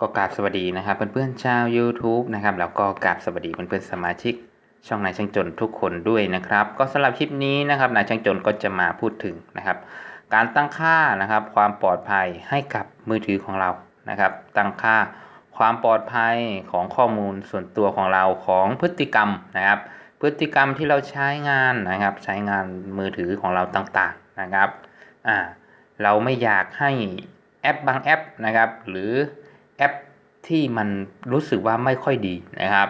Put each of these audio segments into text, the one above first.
ก็กราบสวัสดีนะครับเพื่อนๆชาว YouTube นะครับแล้วก็กราบสวัสดีเพื่อนๆสมาชิก ช่องนายช่างจนทุกคนด้วยนะครับ ก็สำหรับคลิปนี้นะครับนายช่างจนก็จะมาพูดถึงนะครับ การตั้งค่านะครับ ความปลอดภัยให้กับมือถือของเรานะครับ ตั้งค่าความปลอดภัยของข้อมูลส่วนตัวของเราของพฤติกรรมนะครับ พฤติกรรมที่เราใช้งานนะครับ ใช้งานมือถือของเราต่างๆนะครับอ่าเราไม่อยากให้แอปบางแอปนะครับ หรือ แอปที่มันรู้สึกว่าไม่ค่อยดีนะครับ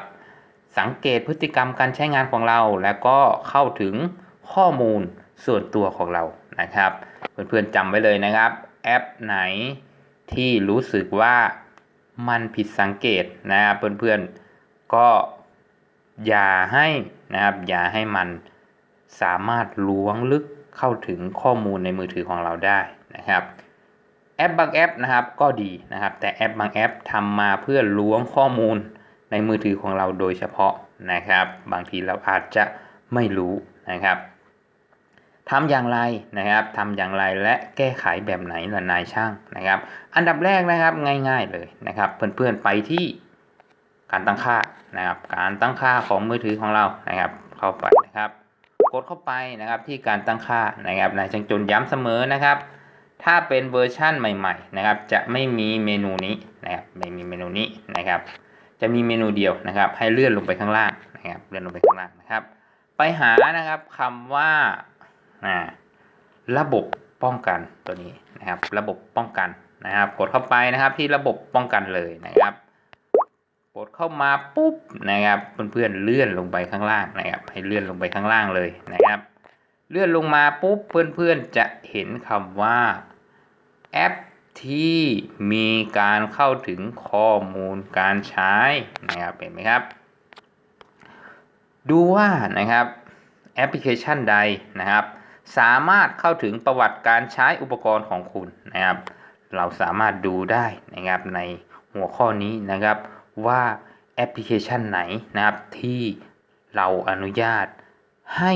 สังเกตพฤติกรรมการใช้งานของเราแล้วก็เข้าถึงข้อมูลส่วนตัวของเรานะครับ เพื่อนๆจำไว้เลยนะครับ แอปไหนที่รู้สึกว่ามันผิดสังเกตนะครับเพื่อนๆก็อย่าให้นะครับอย่าให้มันสามารถล้วงลึกเข้าถึงข้อมูลในมือถือของเราได้นะครับ แอปบางแอปนะครับก็ดีนะครับ แต่แอปบางแอปทำมาเพื่อล้วงข้อมูลในมือถือของเราโดยเฉพาะนะครับ บางทีเราอาจจะไม่รู้นะครับทำอย่างไรนะครับทำอย่างไรและแก้ไขแบบไหนล่ะนายช่างนะครับ อันดับแรกนะครับง่าย ๆเลยนะครับ เพื่อนๆไปที่การตั้งค่านะครับ การตั้งค่าของมือถือของเรานะครับ เข้าไปนะครับกดเข้าไปนะครับที่การตั้งค่านะครับนายช่างจนย้ำเสมอนะครับ ถ้าเป็นเวอร์ชั่นใหม่ๆนะครับจะไม่มีเมนูนี้นะครับไม่มีเมนูนี้นะครับ จะมีเมนูเดียวนะครับ ให้เลื่อนลงไปข้างล่างนะครับเลื่อนลงไปข้างล่างนะครับ ไปหานะครับคำว่าระบบป้องกันตัวนี้นะครับ ระบบป้องกันนะครับ กดเข้าไปนะครับที่ระบบป้องกันเลยนะครับ กดเข้ามาปุ๊บนะครับเพื่อนๆเลื่อนลงไปข้างล่างนะครับ ให้เลื่อนลงไปข้างล่างเลยนะครับ เลื่อนลงมาปุ๊บเพื่อนๆจะเห็นคำว่าแอปที่มีการเข้าถึงข้อมูลการใช้นะครับเห็นไหมครับ ดูว่านะครับแอปพลิเคชันใดนะครับ สามารถเข้าถึงประวัติการใช้อุปกรณ์ของคุณนะครับ เราสามารถดูได้นะครับในหัวข้อนี้นะครับว่าแอปพลิเคชันไหนนะครับที่เราอนุญาตให้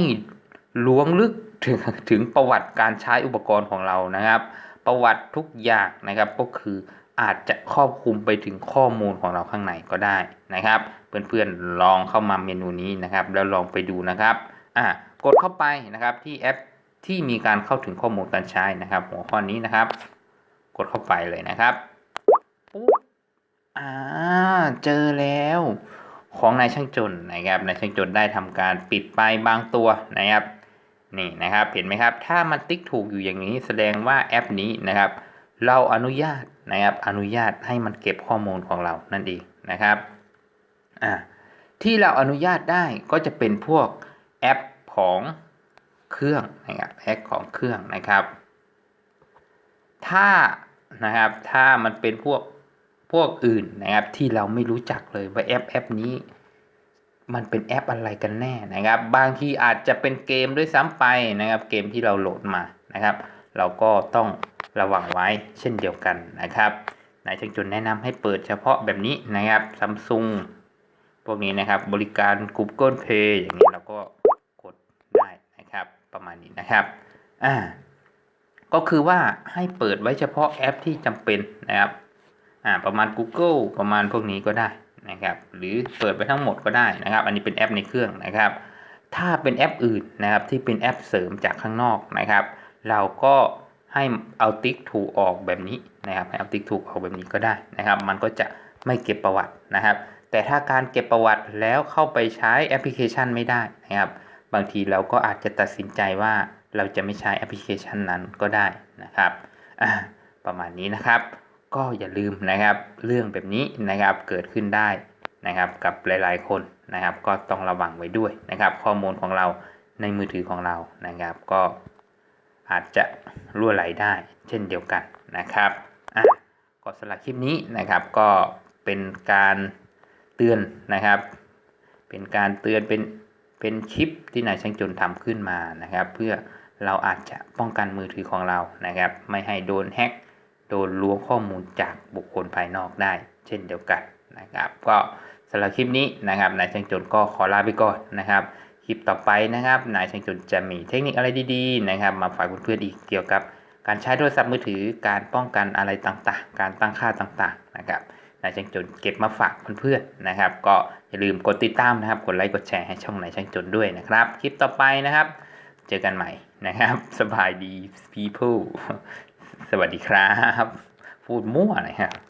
ล้วงลึกถึงถึงประวัติการใช้อุปกรณ์ของเรานะครับ ประวัติทุกอย่างนะครับก็คืออาจจะครอบคลุมไปถึงข้อมูลของเราข้างในก็ได้นะครับ เพื่อนๆลองเข้ามาเมนูนี้นะครับ แล้วลองไปดูนะครับอะกดเข้าไปนะครับที่แอปที่มีการเข้าถึงข้อมูลการใช้นะครับ หัวข้อนี้นะครับ กดเข้าไปเลยนะครับปุ๊บอ่าเจอแล้วของนายช่างจนนะครับนายช่างจนได้ทำการปิดไปบางตัวนะครับ นี่นะครับเห็นไหมครับ ถ้ามันติ๊กถูกอยู่อย่างนี้แสดงว่าแอปนี้นะครับ เราอนุญาตนะครับอนุญาตให้มันเก็บข้อมูลของเรานั่นเองนะครับอ่าที่เราอนุญาตได้ก็จะเป็นพวกแอปของเครื่องนะครับแอปของเครื่องนะครับ ถ้านะครับถ้ามันเป็นพวกพวกอื่นนะครับที่เราไม่รู้จักเลยว่าแอปแอปนี้ มันเป็นแอปอะไรกันแน่นะครับ บางทีอาจจะเป็นเกมด้วยซ้ำไปนะครับ เกมที่เราโหลดมานะครับ เราก็ต้องระวังไว้เช่นเดียวกันนะครับนายช่างจุนแนะนำให้เปิดเฉพาะแบบนี้นะครับซัมซุงพวกนี้นะครับบริการ Google Play อย่างนี้เราก็กดได้นะครับ ประมาณนี้นะครับอ่าก็คือว่าให้เปิดไว้เฉพาะแอปที่จำเป็นนะครับอ่าประมาณ Google ประมาณพวกนี้ก็ได้ นะครับหรือเปิดไปทั้งหมดก็ได้นะครับ อันนี้เป็นแอปในเครื่องนะครับ ถ้าเป็นแอปอื่นนะครับที่เป็นแอปเสริมจากข้างนอกนะครับ เราก็ให้เอาติ๊กถูกออกแบบนี้นะครับให้เอาติ๊กถูกออกแบบนี้ก็ได้นะครับ มันก็จะไม่เก็บประวัตินะครับ แต่ถ้าการเก็บประวัติแล้วเข้าไปใช้แอปพลิเคชันไม่ได้นะครับ บางทีเราก็อาจจะตัดสินใจว่าเราจะไม่ใช้แอปพลิเคชันนั้นก็ได้นะครับประมาณนี้นะครับ ก็อย่าลืมนะครับ เรื่องแบบนี้นะครับเกิดขึ้นได้นะครับกับหลายๆคนนะครับ ก็ต้องระวังไว้ด้วยนะครับ ข้อมูลของเราในมือถือของเรานะครับ ก็อาจจะรั่วไหลได้เช่นเดียวกันนะครับอะก็สำหรับคลิปนี้นะครับก็เป็นการเตือนนะครับ เป็นการเตือนเป็นเป็นคลิปที่นายช่างจนทำขึ้นมานะครับ เพื่อเราอาจจะป้องกันมือถือของเรานะครับ ไม่ให้โดนแฮ็ก โดนล้วงข้อมูลจากบุคคลภายนอกได้ เช่นเดียวกันนะครับ ก็สำหรับคลิปนี้นะครับนายช่างจนก็ขอลาไปก่อนนะครับคลิปต่อไปนะครับนายช่างจนจะมีเทคนิคอะไรดีๆนะครับ มาฝากเพื่อนๆอีกเกี่ยวกับการใช้โทรศัพท์มือถือการป้องกันอะไรต่างๆ การตั้งค่าต่างๆนะครับนายช่างจนเก็บมาฝากเพื่อนๆนะครับ ก็อย่าลืมกดติดตามนะครับกดไลค์กดแชร์ให้ช่องนายช่างจนด้วยนะครับ คลิปต่อไปนะครับ เจอกันใหม่นะครับ สบายดี people สวัสดีครับ พูดมั่วเลยครับ